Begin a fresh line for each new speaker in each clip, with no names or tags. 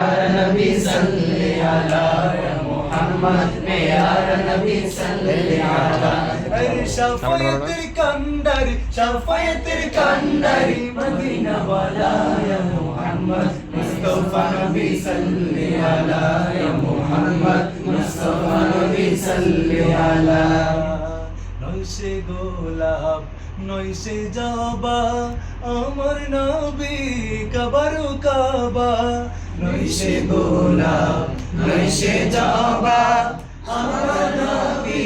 नबी सल्ले अला या मोहम्मद प्यारा नबी सल्ले अला
শাফায়াতের কান্ডারি শাফায়াতের কান্ডারি
मदीना वाला या मोहम्मद मुस्तफा नबी सल्ले अला या मोहम्मद मुस्तफा नबी सल्ले अला
নয় সে গোলাপ নয় সে জবা আমার নবী কাবারু কাবা
নৈশে গোলাপ নৈশে জবা আমার নবী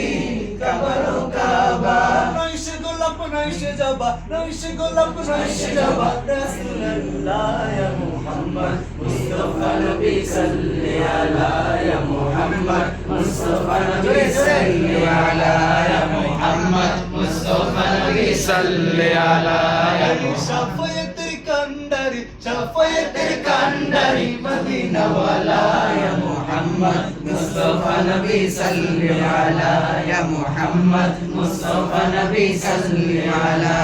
কবর কাবা।
নৈশে গোলাপ নৈশে জবা নৈশে গোলাপ নৈশে জবা। রাসূলুল্লাহ মুহাম্মদ
মুস্তাফা নবী সাল্লি আলা ইয়া মুহাম্মদ মুস্তাফা নবী সাল্লি আলা মুহাম্মদ মুস্তাফা নবী সাল্লি আলা
মুহাম্মদ। কান্ডারি শফায়াতের
কান্ডারি মদিনাওয়ালা ইয়া মুহাম্মদ মুস্তাফা নবী সাল্লি আলা ইয়া মুহাম্মদ মুস্তাফা নবী সাল্লি
আলা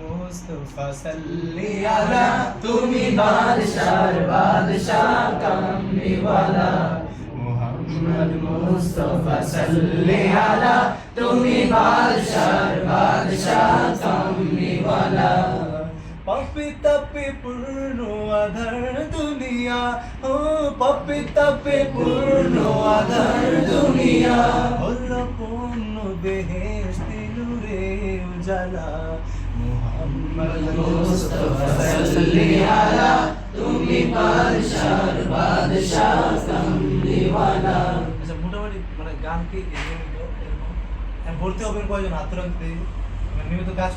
মুস্তফা সাল্লি
আলা তুমি বাদশাহ বাদশাহ কামনিওয়ালা মোহাম্মদ মুস্তফা সাল্লি আলা তুমি বাদশাহ বাদশাহ
পাপি তাপে পূর্ণ আধার দুনিয়া ও পাপি তাপে পূর্ণ আধার দুনিয়া হল পূর্ণ বেহেশতি নূরে উজালা মুহাম্মদ
মুস্তাফা সাল্লি আলা তুমি বাদশাহ কামলি वाला
আচ্ছা মোটামুটি মানে গান কি এরকম ভর্তি হবেন কয়জন হাত নিয়মিত কাজ